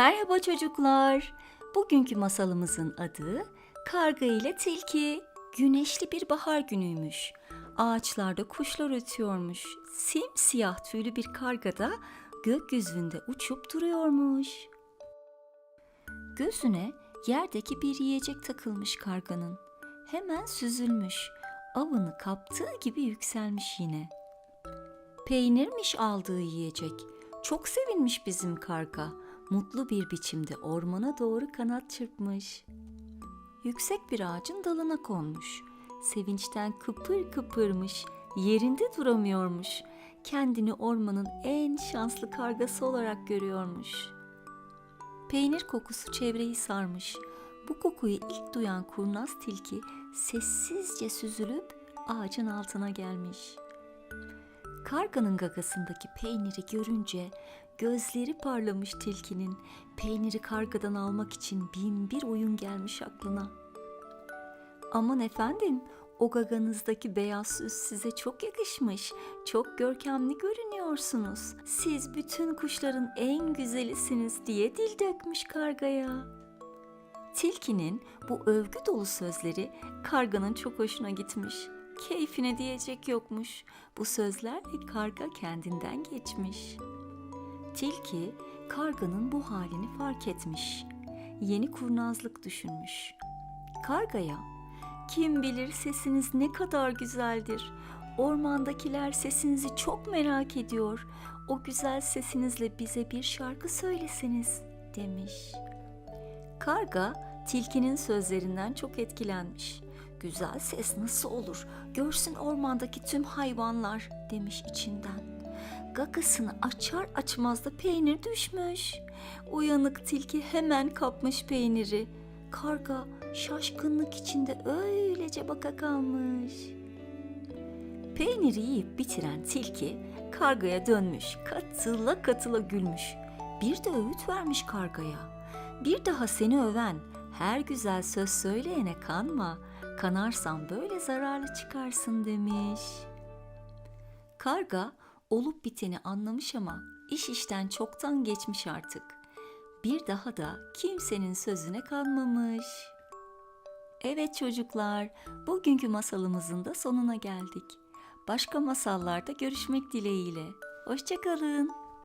Merhaba çocuklar. Bugünkü masalımızın adı Karga ile Tilki. Güneşli bir bahar günüymüş. Ağaçlarda kuşlar ötüyormuş. Simsiyah tüylü bir karga da gökyüzünde uçup duruyormuş. Gözüne yerdeki bir yiyecek takılmış karganın. Hemen süzülmüş. Avını kaptığı gibi yükselmiş yine. Peynirmiş aldığı yiyecek. Çok sevinmiş bizim karga. Mutlu bir biçimde ormana doğru kanat çırpmış. Yüksek bir ağacın dalına konmuş. Sevinçten kıpır kıpırmış. Yerinde duramıyormuş. Kendini ormanın en şanslı kargası olarak görüyormuş. Peynir kokusu çevreyi sarmış. Bu kokuyu ilk duyan kurnaz tilki sessizce süzülüp ağacın altına gelmiş. Karganın gagasındaki peyniri görünce gözleri parlamış tilkinin. Peyniri kargadan almak için bin bir oyun gelmiş aklına. Aman efendim, o gaganızdaki beyaz süs size çok yakışmış. Çok görkemli görünüyorsunuz. Siz bütün kuşların en güzelisiniz diye dil dökmüş kargaya. Tilkinin bu övgü dolu sözleri karganın çok hoşuna gitmiş. Keyfine diyecek yokmuş. Bu sözlerle karga kendinden geçmiş. Tilki karganın bu halini fark etmiş. Yeni kurnazlık düşünmüş. Kargaya, kim bilir sesiniz ne kadar güzeldir. Ormandakiler sesinizi çok merak ediyor. O güzel sesinizle bize bir şarkı söyleseniz demiş. Karga tilkinin sözlerinden çok etkilenmiş. Güzel ses nasıl olur? Görsün ormandaki tüm hayvanlar demiş içinden. Gagasını açar açmaz da peynir düşmüş. Uyanık tilki hemen kapmış peyniri. Karga şaşkınlık içinde öylece baka kalmış. Peyniri yiyip bitiren tilki kargaya dönmüş, katıla katıla gülmüş. Bir de öğüt vermiş kargaya. Bir daha seni öven, her güzel söz söyleyene kanma. Kanarsan böyle zararlı çıkarsın demiş. Karga olup biteni anlamış ama iş işten çoktan geçmiş artık. Bir daha da kimsenin sözüne kanmamış. Evet çocuklar, bugünkü masalımızın da sonuna geldik. Başka masallarda görüşmek dileğiyle. Hoşçakalın.